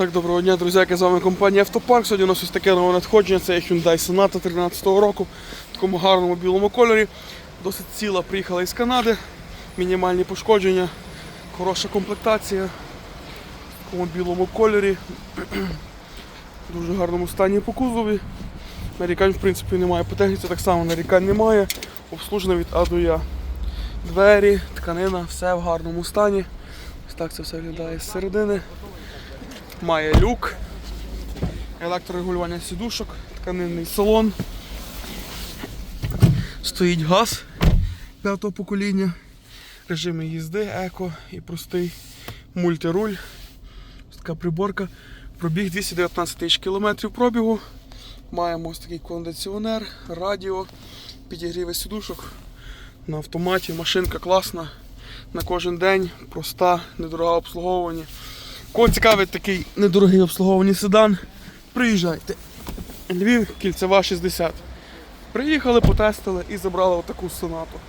Так, доброго дня, друзяки, з вами компанія Автопарк. Сьогодні у нас ось таке нове надходження. Це Hyundai Sonata 13 року в такому гарному білому кольорі. Досить ціла приїхала із Канади. Мінімальні пошкодження, хороша комплектація в такому білому кольорі. В дуже гарному стані по кузові. Нарікань, в принципі, немає. По техніці так само нарікань немає. Обслужено від А до Я. Двері, тканина, все в гарному стані. Ось так це все виглядає з середини. Має люк, електрорегулювання сідушок, тканинний салон. Стоїть газ п'ятого покоління, режими їзди, еко і простий мультируль. Така приборка. Пробіг 219 тисяч кілометрів пробігу. Маємо ось такий кондиціонер, радіо, підігріви сідушок на автоматі. Машинка класна. На кожен день, проста, недорога обслуговування. Кого цікавить такий недорогий обслугований седан, приїжджайте. Львів, кільцева 60. Приїхали, потестили і забрали отаку сонату.